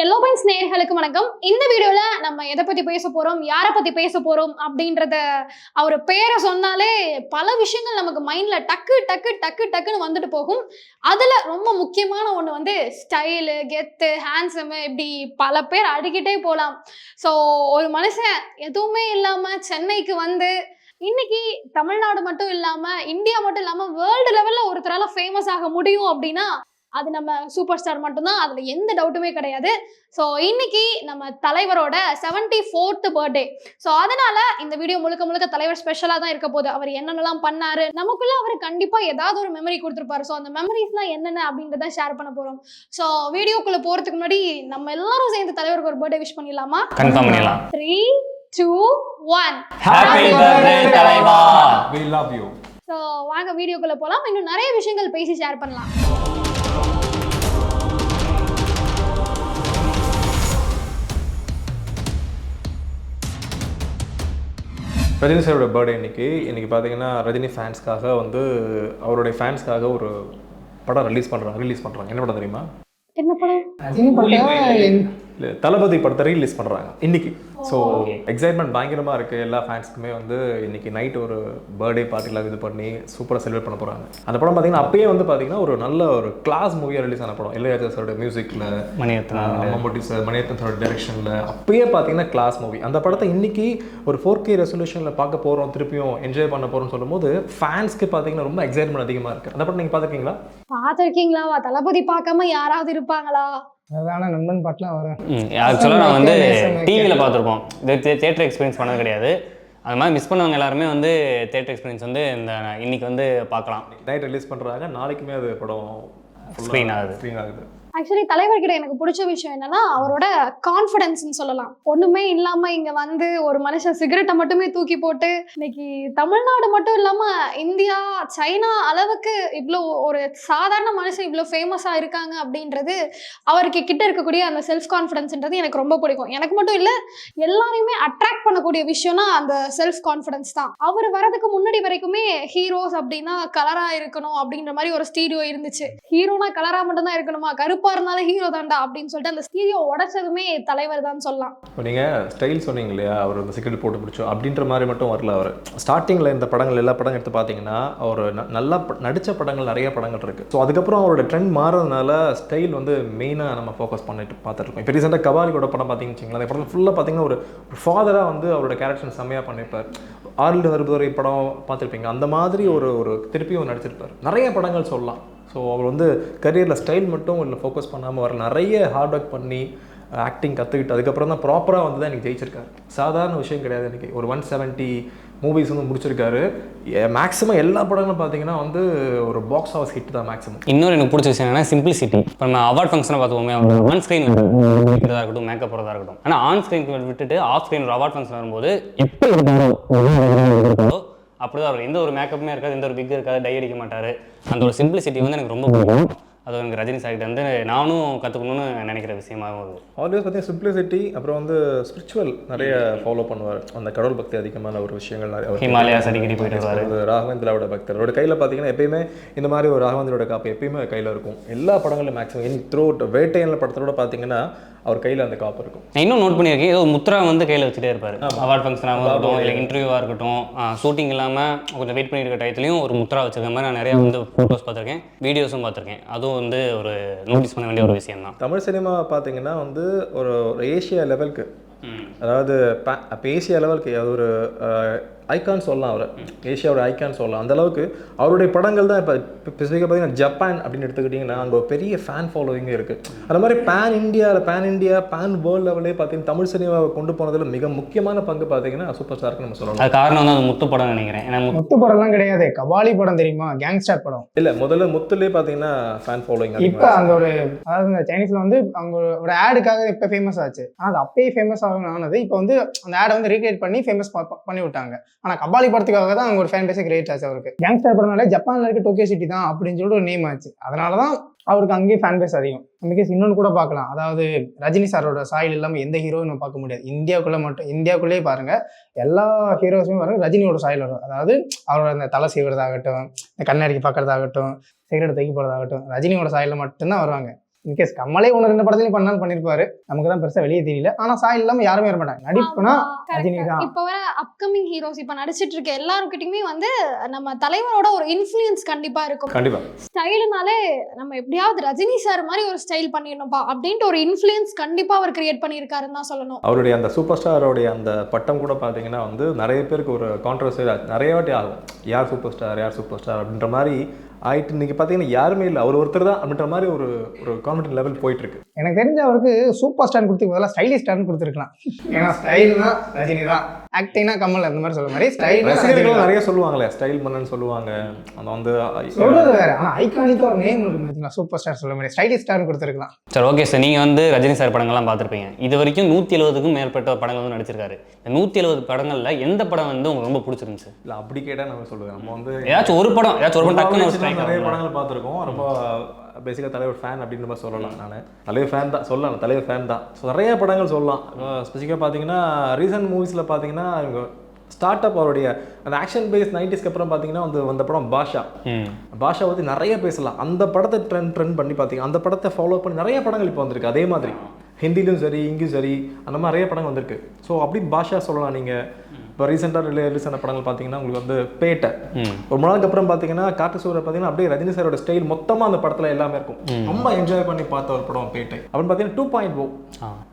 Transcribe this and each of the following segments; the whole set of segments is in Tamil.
எல்லோ பென்ஸ் நேயர்களுக்கு வணக்கம். இந்த வீடியோல நம்ம எதை பத்தி பேச போறோம் யாரை பத்தி பேச போறோம் அப்படின்றத அவர் பேரை சொன்னாலே பல விஷயங்கள் நமக்கு மைண்ட்ல டக்கு டக்கு டக்கு டக்குன்னு வந்துட்டு போகும். அதுல ரொம்ப முக்கியமான ஒண்ணு வந்து ஸ்டைலு கெத்து ஹேண்ட்ஸமு இப்படி பல பேர் அடிக்கிட்டே போலாம். ஸோ ஒரு மனுஷன் எதுவுமே இல்லாம சென்னைக்கு வந்து இன்னைக்கு தமிழ்நாடு மட்டும் இல்லாம இந்தியா மட்டும் இல்லாம வேர்ல்டு லெவல்ல ஒருத்தரால ஃபேமஸ் ஆக முடியும் அப்படின்னா அது நம்ம சூப்பர் ஸ்டார் மட்டும்தான் அதுல எந்த டவுட்டுமே கிடையாது. ஸோ இன்னைக்கு நம்ம தலைவரோட செவன்டி ஃபோர்த் பர்த்டே ஸோ அதனால இந்த வீடியோ முழுக்க முழுக்க தலைவர் ஸ்பெஷலாக தான் இருக்க போகுது. அவர் என்னென்னலாம் பண்ணாரு நமக்குள்ள அவர் கண்டிப்பா ஏதாவது ஒரு மெமரி கொடுத்துருப்பாரு. ஸோ அந்த மெமரிஸ்லாம் என்னென்ன அப்படின்றத ஷேர் பண்ண போறோம். ஸோ வீடியோக்குள்ள போறதுக்கு முன்னாடி நம்ம எல்லாரும் சேர்ந்து தலைவருக்கு ஒரு பர்த்டே விஷ் பண்ணிடலாமா? கன்ஃபார்ம் பண்ணிடலாம். Three two one happy birthday தலைவா. We love you. ஸோ வாங்க வீடியோக்குள்ள போகலாம் இன்னும் நிறைய விஷயங்கள் பேசி ஷேர் பண்ணலாம். ரஜினி சாரோட பர்த்டே இன்னைக்கு இன்னைக்கு பார்த்தீங்கன்னா ரஜினி ஃபேன்ஸ்க்காக வந்து அவருடைய ஃபேன்ஸ்க்காக ஒரு படம் ரிலீஸ் பண்ணுறாங்க ரிலீஸ் பண்ணுறாங்க என்ன படம் தெரியுமா? என்ன படம்? ரஜினி படம் இல்லை தளபதி படத்தை ரிலீஸ் பண்ணுறாங்க இன்னைக்கு. ஸோ எக்ஸைட்மெண்ட் பயங்கரமாக இருக்குது எல்லா ஃபேன்ஸ்க்குமே வந்து இன்னைக்கு நைட் ஒரு பர்த்டே பார்ட்டிலாம் இது பண்ணி சூப்பராக செலிப்ரேட் பண்ண போகிறாங்க அந்த படம் பார்த்தீங்கன்னா அப்பயே வந்து பார்த்தீங்கன்னா ஒரு நல்ல ஒரு கிளாஸ் மூவியாக ரிலீஸ் ஆன படம். இளையராஜா சாரோட மியூசிக்கில் மணியத்தனா மம்முட்டி சார் மணியத்தன் சாரோட டைரக்ஷனில் அப்பயே பார்த்தீங்கன்னா கிளாஸ் மூவி அந்த படத்தை இன்னைக்கு ஒரு ஃபோர் கே ரெசல்யூஷனில் பார்க்க போகிறோம் திருப்பியும் என்ஜாய் பண்ண போகிறோம்னு சொல்லும்போது ஃபேன்ஸ்க்கு பார்த்தீங்கன்னா ரொம்ப எக்ஸைட்மெண்ட் அதிகமாக இருக்குது அந்த படம் நீங்கள் பார்த்துருக்கீங்களா பார்த்துருக்கீங்களா தளபதி பார்க்காம யாராவது இருப்பாங்களா? அதான நண்பன் பாட்டுலாம் வரும். ஆக்சுவலாக நான் வந்து. டிவியில் பார்த்துருப்போம். இது தேட்டர் எக்ஸ்பீரியன்ஸ் பண்ணது கிடையாது. அது மாதிரி மிஸ் பண்ணவங்க எல்லாருமே வந்து தேட்டர் எக்ஸ்பீரியன்ஸ் வந்து இந்த இன்னைக்கு வந்து பார்க்கலாம். நைட் ரிலீஸ் பண்ணுறாங்க நாளைக்குமே அது படம் Screen ஆகுது. ஸ்க்ரீன் ஆகுது. ஆக்சுவலி தலைவர்கிட்ட எனக்கு பிடிச்ச விஷயம் என்னன்னா அவரோட கான்ஃபிடன்ஸ்னு சொல்லலாம். ஒண்ணுமே இல்லாம இங்க வந்து ஒரு மனுஷன் சிகரெட்டை மட்டுமே தூக்கி போட்டு இன்னைக்கு தமிழ்நாடு மட்டும் இல்லாம இந்தியா சைனா அளவுக்கு இவ்வளோ ஒரு சாதாரண மனுஷன் இவ்வளோ ஃபேமஸா இருக்காங்க அப்படின்றது அவருக்கு கிட்ட இருக்கக்கூடிய அந்த செல்ஃப் கான்ஃபிடன்ஸ்ன்றது எனக்கு ரொம்ப பிடிக்கும். எனக்கு மட்டும் இல்ல எல்லாரையுமே அட்ராக்ட் பண்ணக்கூடிய விஷயம்னா அந்த செல்ஃப் கான்ஃபிடன்ஸ் தான். அவர் வரதுக்கு முன்னாடி வரைக்குமே ஹீரோஸ் அப்படின்னா கலரா இருக்கணும் அப்படின்ற மாதிரி ஒரு ஸ்டீடியோ இருந்துச்சு. ஹீரோனா கலரா மட்டும் தான் இருக்கணுமா? கருப்பா இருந்தாலும் ஹீரோ தான்டா அப்படின்னு சொல்லிட்டு அந்த ஸ்டீரியோ உடைச்சதுமே தலைவர் தான் சொல்லலாம். இப்போ நீங்கள் ஸ்டைல் சொன்னீங்க இல்லையா? அவர் அந்த சிகரெட் போட்டு பிடிச்சோம் அப்படின்ற மாதிரி மட்டும் வரல அவர். ஸ்டார்டிங்கில் இந்த படங்கள் எல்லா படங்கள் எடுத்து பார்த்தீங்கன்னா அவர் ந- நல்லா ப- நடிச்ச படங்கள் நிறைய படங்கள் இருக்குது ஸோ அதுக்கப்புறம் அவரோட ட்ரெண்ட் மாறதுனால ஸ்டைல் வந்து மெயினாக நம்ம ஃபோக்கஸ் பண்ணிட்டு பார்த்துருக்கோம் இப்போ ரீசெண்டாக கபாலியோட படம் பார்த்தீங்கன்னு வச்சுங்களேன் அந்த படத்தில் ஃபுல்லாக பார்த்தீங்கன்னா ஒரு ஃபாதராக வந்து அவரோட கேரக்டர் செம்மையாக பண்ணியிருப்பார் ஆறு அறுபது படம் பார்த்துருப்பீங்க அந்த மாதிரி ஒரு ஒரு திருப்பியும் நடிச்சிருப்பார். நிறைய படங்கள் சொல்லலாம். ஸோ அவர் வந்து கரியரில் ஸ்டைல் மட்டும் இல்லை ஃபோக்கஸ் பண்ணாமல் வர நிறைய ஹார்ட் ஒர்க் பண்ணி ஆக்டிங் கற்றுக்கிட்டு அதுக்கப்புறம் தான் ப்ராப்பராக வந்து தான் எனக்கு ஜெயிச்சிருக்காரு. சாதாரண விஷயம் கிடையாது எனக்கு ஒரு ஒன் செவன்ட்டி மூவிஸ் வந்து முடிச்சிருக்காரு. மேக்ஸிமம் எல்லா படங்களும் பார்த்தீங்கன்னா வந்து ஒரு பாக்ஸ் ஹவுஸ் ஹிட் தான் மேக்ஸிமம் இன்னொரு எனக்கு பிடிச்ச விஷயம் என்னன்னா சிம்பிளிசிட்டி இப்போ நம்ம அவார்ட் ஃபங்க்ஷனை பார்த்துப்போமே ஆன் ஸ்க்ரீன் வைக்கிறதா இருக்கட்டும் மேக்கப் போகிறதா இருக்கட்டும். ஆனால் ஆன் ஸ்க்ரீன் விட்டுட்டு ஆஃப் ஸ்க்ரீன் ஒரு அவார்ட் ஃபங்க்ஷன் வரும்போது எப்போ இருக்காரோ அப்படிதான் அவர் எந்த ஒரு மேக்கப்புமே இருக்காது எந்த ஒரு பிக் இருக்காது டை அடிக்க மாட்டார். அந்த ஒரு சிம்பிளிசிட்டி வந்து எனக்கு ரொம்ப பிடிக்கும். அது எனக்கு ரஜினி சார்கிட்ட வந்து நானும் கற்றுக்கணும்னு நினைக்கிற விஷயமாகவும் இருக்குது ஆல்வேஸ் பார்த்தீங்கன்னா சிம்பிளிசிட்டி அப்புறம் வந்து ஸ்பிரிச்சுவல் நிறைய ஃபாலோ பண்ணுவார். அந்த கடவுள் பக்தி அதிகமான ஒரு விஷயங்கள் நிறைய அவர் ஹிமாலயாஸ் அடிக்கடி போயிட்டு ராகவேந்திராவோட பக்தர். அவரோட கையில் பார்த்தீங்கன்னா எப்பயுமே இந்த மாதிரி ஒரு ராகவேந்திரோட காப்பு எப்பயுமே கையில் இருக்கும். எல்லா படங்களும் மேக்ஸிமம் இனி த்ரூ வேட்டையனில் படத்தோட பார்த்தீங்கன்னா அவர் கையில் அந்த காப்பு இருக்கும். இன்னும் நோட் பண்ணியிருக்கேன். ஏதோ முத்ரா வந்து கையில் வச்சுட்டே இருப்பார். அவார்ட் ஃபங்க்ஷனாக இருக்கட்டும் இல்லை இன்டர்வியூவாக இருக்கட்டும் ஷூட்டிங் இல்லாமல் கொஞ்சம் வெயிட் பண்ணியிருக்க டயத்துலையும் ஒரு முத்ரா வச்சிருக்க மாதிரி நான் நிறைய வந்து ஃபோட்டோஸ் பார்த்துருக்கேன். வீடியோஸும் பார்த்துருக்கேன். அதுவும் வந்து ஒரு நோட்டீஸ் பண்ண வேண்டிய ஒரு விஷயம் தான் தமிழ் சினிமா பார்த்தீங்கன்னா வந்து ஒரு ஒரு ஏஷியா லெவலுக்கு அதாவது ப- அப்ப ஏசியா லெவலுக்கு அது ஒரு ஐகான் சொல்லலாம் அவர். ஏஷியாவோட ஐகான் சொல்லலாம். அந்த அளவுக்கு அவருடைய படங்கள் தான் இப்போ ஸ்பெசிஃபிக்காக பார்த்தீங்கன்னா ஜப்பான் அப்படின்னு எடுத்துக்கிட்டிங்கன்னா அங்கே ஒரு பெரிய ஃபேன் ஃபாலோவிங் இருக்குது அந்த மாதிரி பேன் இந்தியாவில் பேன் இந்தியா பேன் வேர்ல்டு லெவலே பார்த்தீங்கன்னா தமிழ் சினிமாவை கொண்டு போனதில் மிக முக்கியமான பங்கு பார்த்தீங்கன்னா சூப்பர் ஸ்டாருக்கு நம்ம சொல்லலாம். அது காரணம் வந்து அது முத்து படம் நினைக்கிறேன். ஏன்னா முத்து படம்லாம் கிடையாது. கபாலி படம் தெரியுமா? கேங்ஸ்டர் படம். இல்லை முதல்ல முத்துலேயே பார்த்தீங்கன்னா ஃபேன் ஃபாலோவிங் இப்ப அந்த ஒரு அதாவது இந்த சைனீஸ்ல வந்து அவங்க ஒரு ஆடுக்காக இப்ப ஃபேமஸ் ஆச்சு. ஆனா அது அப்பயே ஃபேமஸ் ஆகணும் ஆனது இப்போ வந்து அந்த ஆடை வந்து ரீக்ரியேட் பண்ணி ஃபேமஸ் பண்ணி விட்டாங்க ஆனால் கபாலி படத்துக்காக தான் அவங்க ஒரு ஃபேன் பேஸே கிரியேட் ஆச்சு அவருக்கு. கேங்ஸ்டர் படம்னாலே ஜப்பான்ல இருக்க டோக்கியோ சிட்டி தான் அப்படின்னு சொல்லிட்டு ஒரு நேம் ஆச்சு. அதனாலதான் அவருக்கு அங்கேயே ஃபேன் பேஸ் அதிகம் பிகாஸ் இன்னொன்று கூட பார்க்கலாம். அதாவது ரஜினி சாரோட சாயல் இல்லாமல் எந்த ஹீரோவும் நம்ம பார்க்க முடியாது. இந்தியாவுக்குள்ளே மட்டும் இந்தியாவுக்குள்ளேயே பாருங்கள் எல்லா ஹீரோஸுமே பாருங்கள் ரஜினியோட சாயில் வரும். அதாவது அவரோட அந்த தலை செய்வதாகட்டும் இந்த கண்ணடிக்கு பார்க்குறதாகட்டும் சிகரெட் தூக்கி போகிறதாகட்டும் ரஜினியோட சாயலில் மட்டும்தான் வருவாங்க. இன்கேஸ் கமலே ஒன்று ரெண்டு படத்துலையும் பண்ணாலும் பண்ணியிருப்பாரு நமக்கு தான் பெருசாக வெளியே தெரியல. ஆனால் சாய் இல்லாமல் யாருமே வர மாட்டாங்க. நடிப்புனா. ரஜினி தான். இப்ப வர அப்கமிங் ஹீரோஸ் இப்ப நடிச்சிட்டு இருக்க எல்லாருக்கிட்டயுமே வந்து நம்ம தலைவரோட ஒரு இன்ஃப்ளூயன்ஸ் கண்டிப்பா இருக்கும். கண்டிப்பா. ஸ்டைலுனாலே நம்ம எப்படியாவது ரஜினி சார் மாதிரி ஒரு ஸ்டைல் பண்ணிடணும்ப்பா அப்படின்ட்டு ஒரு இன்ஃப்ளூயன்ஸ் கண்டிப்பா அவர் கிரியேட் பண்ணியிருக்காருன்னு தான் சொல்லணும். அவருடைய அந்த சூப்பர் ஸ்டாரோடைய அந்த பட்டம் கூட பார்த்தீங்கன்னா வந்து நிறைய பேருக்கு ஒரு கான்ட்ரவர்சி நிறைய வாட்டி ஆகும் யார் சூப்பர் ஸ்டார் யார் சூப்பர் ஸ்டார் அப்படின்ற மாதிரி ஆயிட்டு இன்னைக்கு பார்த்தீங்கன்னா யாருமே இல்லை. அவர் ஒருத்தர் தான் அப்படின்ற மாதிரி ஒரு ஒரு கான்ஃபிடன்ட் லெவல் போயிட்டு இருக்கு எனக்கு தெரிஞ்ச அவருக்கு சூப்பர் ஸ்டார் கொடுத்து பதிலாக ஸ்டைலிஷ் ஸ்டார்னு கொடுத்துருக்கலாம். ஏன்னா ஸ்டைல்னா ரஜினி தான். ஆக்டிங்னா கமல் அந்த மாதிரி சொல்ற மாதிரி ஸ்டைல் நிறைய சொல்லுவாங்களே ஸ்டைல் மன்னன் சொல்லுவாங்க. அந்த வந்து சொல்றது வேற. ஆனா ஐகானிக்கா ஒரு நேம் இருக்கு பார்த்தீங்களா சூப்பர் ஸ்டார் சொல்ல மாதிரி ஸ்டைலிஷ் ஸ்டார்னு கொடுத்துருக்கலாம். சரி ஓகே சார் நீங்கள் வந்து ரஜினி சார் படங்கள்லாம் பார்த்துருப்பீங்க. இது வரைக்கும் நூற்றி எழுபதுக்கும் மேற்பட்ட படங்கள் வந்து நடிச்சிருக்காரு. இந்த நூற்றி எழுபது படங்களில் எந்த படம் வந்து உங்களுக்கு ரொம்ப பிடிச்சிருந்துச்சு? இல்லை அப்படி கேட்டால் நம்ம சொல்லுவேன். நம்ம வந்து ஏதாச்சும் ஒரு படம் ஏதாச்சும் ஒரு படம் டக்குன்னு நிறைய. படங்கள் பார்த்துருக்கோம். ரொம்ப பேசிக்காக தலைவர் ஃபேன் அப்படின்ற மாதிரி சொல்லலாம் நான். தலைவர் ஃபேன் தான் சொல்லலாம் தலைவர் ஃபேன் தான். ஸோ நிறைய படங்கள் சொல்லலாம். ஸ்பெசிஃபிக்காக பார்த்தீங்கன்னா ரீசன்ட் மூவிஸில் பார்த்தீங்கன்னா ஸ்டார்ட் அப் அவருடைய அந்த ஆக்ஷன் பேஸ் நைன்டிஸ்க்கு அப்புறம் பார்த்தீங்கன்னா வந்து வந்த படம் பாஷா. பாஷா பற்றி நிறைய பேசலாம். அந்த படத்தை ட்ரெண்ட் ட்ரெண்ட் பண்ணி பார்த்தீங்க அந்த படத்தை ஃபாலோ பண்ணி நிறைய படங்கள் இப்போ வந்திருக்கு. அதே மாதிரி ஹிந்திலும் சரி இங்கேயும் சரி அந்த மாதிரி நிறைய படங்கள் வந்திருக்கு. ஸோ அப்படி பாஷா சொல்லலாம் நீங்கள் இப்போ ரீசெண்டாக ரிலீஸ் ஆன படங்கள் பார்த்தீங்கன்னா உங்களுக்கு வந்து பேட்டை ம். ஒரு நாளுக்கு அப்புறம் பார்த்தீங்கன்னா காட்டு சூரை பார்த்தீங்கன்னா அப்படியே ரஜினி சாரோட ஸ்டைல் மொத்தமாக அந்த படத்தில் எல்லாமே இருக்கும். ரொம்ப என்ஜாய் பண்ணி பார்த்த ஒரு படம் பேட்டை அப்படின்னு பார்த்தீங்கன்னா two point o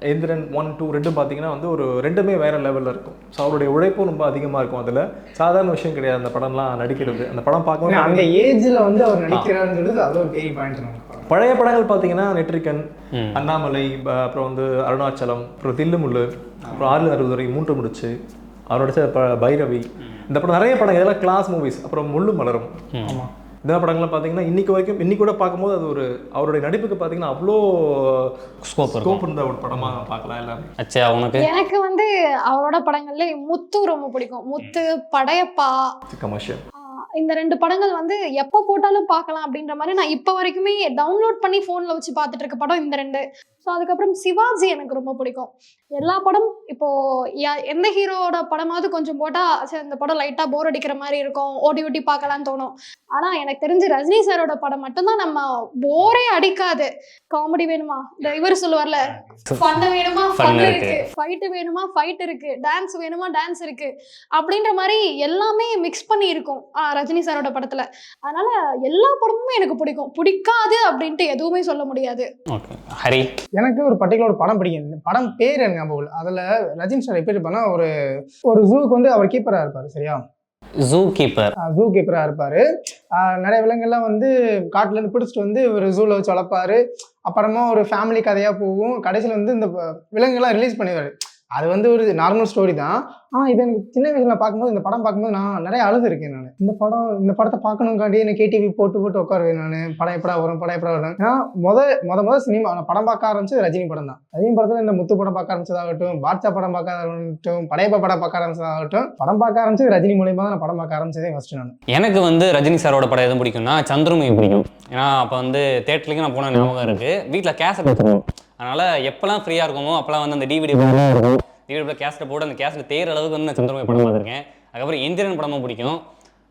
Enthiran one two ரெண்டும் பார்த்தீங்கன்னா வந்து ஒரு ரெண்டுமே வேற லெவலில் இருக்கும். ஸோ அவருடைய உழைப்பும் ரொம்ப அதிகமாக இருக்கும் அதில். சாதாரண விஷயம் கிடையாது அந்த படம்லாம் நடிக்கிறது. அந்த படம் பார்க்கும்போது அந்த ஏஜ்ல வந்து அவர் நடிக்கிறாருங்கிறது அது ஒரு பெரிய பாயிண்ட் பழைய படங்கள் பார்த்தீங்கன்னா நெட்ரிகன் ம். அண்ணாமலை அப்புறம் வந்து அருணாச்சலம் அப்புறம் தில்லுமுள்ளு அப்புறம் ஆறு அறுபதுரை மூன்று முடிச்சு அவரோட ச- ப- பைரவி இந்த படம் நிறைய படங்கள் இதெல்லாம் கிளாஸ் மூவிஸ் அப்புறம் முள்ளு மலரும். ஆமா. இந்த படங்கள்லாம் பார்த்தீங்கன்னா இன்னைக்கு வரைக்கும் இன்னைக்கு கூட பார்க்கும்போது அது ஒரு அவருடைய நடிப்புக்கு பார்த்தீங்கன்னா அவ்வளோ ஸ்கோப் ஸ்கோப் இருந்த ஒரு படமாக பார்க்கலாம் எல்லாமே அச்சா உனக்கு? எனக்கு வந்து அவரோட படங்கள்ல முத்து ரொம்ப பிடிக்கும். முத்து படையப்பா. கமர்ஷியல் இந்த ரெண்டு படங்கள் வந்து எப்போ போட்டாலும் பார்க்கலாம் அப்படின்ற மாதிரி நான் இப்போ வரைக்குமே டவுன்லோட் பண்ணி ஃபோனில் வச்சு பார்த்துட்டு இருக்க படம் இந்த ரெண்டு. ஸோ அதுக்கப்புறம் சிவாஜி எனக்கு ரொம்ப பிடிக்கும். எல்லா படம் இப்போ எந்த ஹீரோவோட படமாவது கொஞ்சம் போட்டால் சரி இந்த படம் லைட்டாக போர் அடிக்கிற மாதிரி இருக்கும் ஓடி ஓடி பார்க்கலான்னு தோணும். ஆனால் எனக்கு தெரிஞ்சு ரஜினி சாரோட படம் மட்டும்தான் நம்ம போரே அடிக்காது. காமெடி வேணுமா? இந்த இவர் சொல்லுவார்ல ஃபன் வேணுமா? Fun ஃபன் இருக்கு. ஃபைட்டு வேணுமா? ஃபைட் இருக்கு. டான்ஸ் வேணுமா? டான்ஸ் இருக்கு. அப்படின்ற மாதிரி எல்லாமே மிக்ஸ் பண்ணி இருக்கும் ரஜினி சாரோட படத்துல. அதனால எல்லா படமுமே எனக்கு பிடிக்கும். பிடிக்காது அப்படின்ட்டு எதுவுமே சொல்ல முடியாது. ஹரி? எனக்கு ஒரு பர்டிகுலர் ஒரு படம் பிடிக்கும். இந்த படம் பேர் எனக்கு ஞாபகம் இல்லை. அதில் ரஜினி சார் எப்படி இருப்பாருன்னா ஒரு ஒரு ஜூக்கு வந்து அவர் கீப்பராக இருப்பார் சரியா? ஜூ கீப்பர் ஜூ கீப்பராக இருப்பார். நிறைய விலங்குகள்லாம் வந்து காட்டுலேருந்து பிடிச்சிட்டு வந்து ஒரு ஜூவில் வச்சு வளர்ப்பாரு. அப்புறமா ஒரு ஃபேமிலி கதையாக போகும். கடைசியில் வந்து இந்த விலங்குகள்லாம் ரிலீஸ் பண்ணிடுவார். அது வந்து ஒரு நார்மல் ஸ்டோரி தான். ஆனால் இது எனக்கு சின்ன வயசுல நான் பார்க்கும்போது இந்த படம் பார்க்கும்போது நான் நிறைய அழுதுருக்கேன் நான். இந்த படம் இந்த படத்தை பார்க்கணுங்காண்டி எனக்கு கேடிவி போட்டு போட்டு உட்காருவேன் நான். படம் எப்படா வரும் படம் எப்படா வரும் ஏன்னா முத முத முத சினிமா நான் படம் பார்க்க ஆரம்பிச்சது ரஜினி படம் தான். ரஜினி படத்தில் இந்த முத்து படம் பார்க்க ஆரம்பிச்சதாகட்டும் பாட்சா படம் பார்க்க ஆரம்பிச்சட்டும் படையப்பா படம் பார்க்க ஆரம்பிச்சதாகட்டும் படம் பார்க்க ஆரம்பிச்சது ரஜினி மூலயமா நான் படம் பார்க்க ஆரம்பிச்சதே ஃபர்ஸ்ட் நான். எனக்கு வந்து ரஜினி சாரோட படம் எதுவும் பிடிக்கும்னா சந்திரமுகி பிடிக்கும். ஏன்னா அப்போ வந்து தேட்டருக்கு நான் போன ஞாபகம் இருக்கு. வீட்டில் கேசட் வச்சிருக்கோம் அதனால எப்போல்லாம் ஃப்ரீயாக இருக்குமோ அப்போல்லாம் வந்து அந்த டிவிடி இருக்கும். டிவிடி கேசட்டை போட்டு அந்த கேசட் தேர் அளவுக்கு வந்து நான் சந்திரமுகி படம் பார்த்துருக்கேன். அதுக்கப்புறம் எந்திரன் படமும் பிடிக்கும்.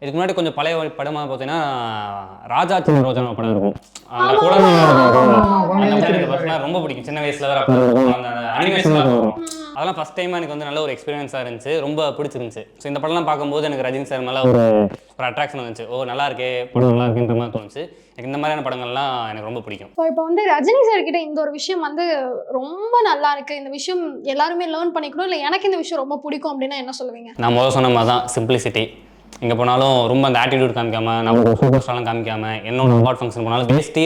இதுக்கு முன்னாடி கொஞ்சம் பழைய படமாக பார்த்தீங்கன்னா ராஜா சின்ன ரோஜா படம் இருக்கும். அந்த ஆமா, குழந்தை ஆமா, இருக்கும். ஆமா, அந்த குழந்தை படம் எனக்கு personal ஆ ரொம்ப பிடிக்கும். சின்ன வயசுல. அந்த அனிமேஷன் வரும் அதெல்லாம் ஃபஸ்ட் டைம் எனக்கு வந்து நல்ல ஒரு எக்ஸ்பீரியன்ஸாக இருந்துச்சு. ரொம்ப பிடிச்சிருந்துச்சு. ஸோ இந்த படம்லாம் பார்க்கும்போது எனக்கு ரஜினி சார் மேலே ஒரு ஒரு அட்ராக்ஷன் வந்துச்சு. ஓ நல்லா இருக்கே படம் நல்லா இருக்குன்ற மாதிரி தோணுச்சு. எனக்கு இந்த மாதிரியான படங்கள்லாம் எனக்கு ரொம்ப பிடிக்கும். ஸோ இப்போ வந்து ரஜினி சார் கிட்ட இந்த ஒரு விஷயம் வந்து ரொம்ப நல்லா இருக்கு. இந்த விஷயம் எல்லாருமே லேர்ன் பண்ணிக்கணும். இல்லை எனக்கு இந்த விஷயம் ரொம்ப பிடிக்கும் அப்படின்னா என்ன சொல்லுவீங்க? நான் முதல்ல சொன்ன மாதிரி தான் சிம்பிளிசிட்டி எங்கே போனாலும் ரொம்ப அந்த ஆட்டிடியூட் காமிக்காம நம்ம சூப்பர் ஸ்டார்லாம் காமிக்காம என்னோட அவார்ட் ஃபங்க்ஷன் போனாலும் வேஸ்ட்டி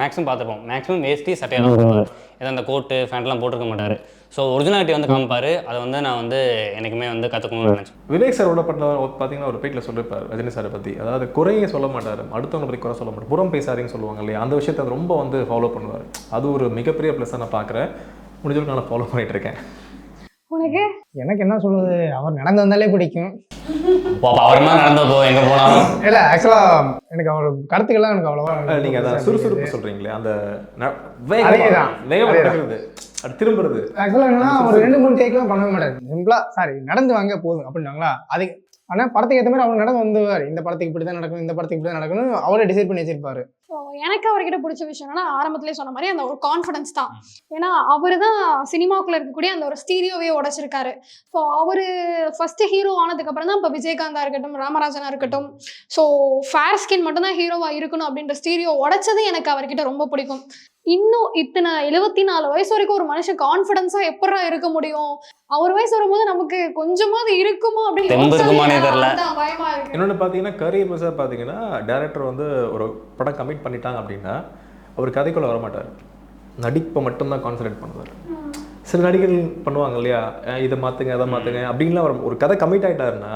மேக்ஸிமம் பார்த்துருப்போம் மேக்ஸிமம் வேஸ்ட்டி சட்டையாக தான் ஏதோ அந்த கோட்டு ஃபேண்ட்லாம் போட்டிருக்க மாட்டார். ஸோ ஒரிஜினாலிட்டி வந்து காமிப்பார். அதை வந்து நான் வந்து எனக்குமே வந்து கற்றுக்கணும்னு நினச்சேன். விவேக் சாரோட பட்ட பார்த்தீங்கன்னா ஒரு பேட்டில் சொல்லியிருப்பார் ரஜினி சாரை பற்றி அதாவது குறையே சொல்ல மாட்டார் அடுத்தவங்க பற்றி குறை சொல்ல மாட்டார். புறம் பேசாதீங்கன்னு சொல்லுவாங்க இல்லையா? அந்த விஷயத்தை ரொம்ப வந்து ஃபாலோ பண்ணுவார். அது ஒரு மிகப்பெரிய ப்ளஸ்ஸாக நான் பார்க்குறேன் முடிஞ்சவரைக்கும் நான் ஃபாலோ பண்ணிட்டு இருக்கேன். உனக்கு? எனக்கு என்ன சொல்றது? அவர் நடந்து வந்தாலே பிடிக்கும். அவர் மாதிரி நடந்து போ எங்கே போனாலும் இல்ல ஆக்சுவலா எனக்கு அவர் கருத்துக்கள்லாம் எனக்கு அவ்வளவா நீங்கள் அந்த சுறுசுறுப்பு சொல்கிறீங்களே அந்த வேகமா-. நடக்கிறது. அது திரும்புறது. ஆக்சுவலாக என்னன்னா ஒரு ரெண்டு மூணு டேக்லாம் பண்ணவே மாட்டாரு. சிம்பிளா சாரி நடந்து வாங்க போதும் அப்படின்னாங்களா? அது ஆனா படத்துக்கு ஏற்ற மாதிரி அவர் நடந்து வந்துவார் இந்த படத்துக்கு இப்படி தான் நடக்கணும் இந்த படத்துக்கு இப்படி தான் நடக்கணும் அவரே டிசைட் பண்ணி வச்சிருப்பாரு. ஸோ எனக்கு அவர்கிட்ட பிடிச்ச விஷயம் என்னன்னா ஆரம்பத்திலே சொன்ன மாதிரி அந்த ஒரு கான்ஃபிடன்ஸ் தான். ஏன்னா அவர் தான் சினிமாக்குள்ள இருக்கக்கூடிய அந்த ஒரு ஸ்டீரியோவே உடைச்சிருக்காரு. ஸோ அவர் ஃபர்ஸ்ட் ஹீரோ ஆனதுக்கப்புறம் தான் இப்போ விஜயகாந்தா இருக்கட்டும் ராமராஜனா இருக்கட்டும் ஸோ ஃபேர் ஸ்கின் மட்டும்தான் ஹீரோவா இருக்கணும் அப்படின்ற ஸ்டீரியோ உடைச்சது எனக்கு அவர்கிட்ட ரொம்ப பிடிக்கும். இன்னும் இத்தனை எழுபத்தி நாலு வயசு வரைக்கும் ஒரு மனுஷன் கான்ஃபிடன்ஸா எப்படா இருக்க முடியும்? அவர் வயசு வரும்போது நமக்கு கொஞ்சமாவது இருக்குமோ அப்படின்னு பயமா இருக்கு. இன்னொன்று பார்த்தீங்கன்னா கரியர் பெருசாக பார்த்தீங்கன்னா டேரக்டர் வந்து ஒரு படம் கமிட் பண்ணிட்டாங்க அப்படின்னா அவர் கதைக்குள்ளே வர மாட்டார் நடிப்பை மட்டும்தான் கான்சன்ட்ரேட் பண்ணுவார். சில நடிகர்கள் பண்ணுவாங்க இல்லையா? இதை மாற்றுங்க அதை மாற்றுங்க அப்படின்லாம் அவர் ஒரு கதை கமிட் ஆகிட்டாருன்னா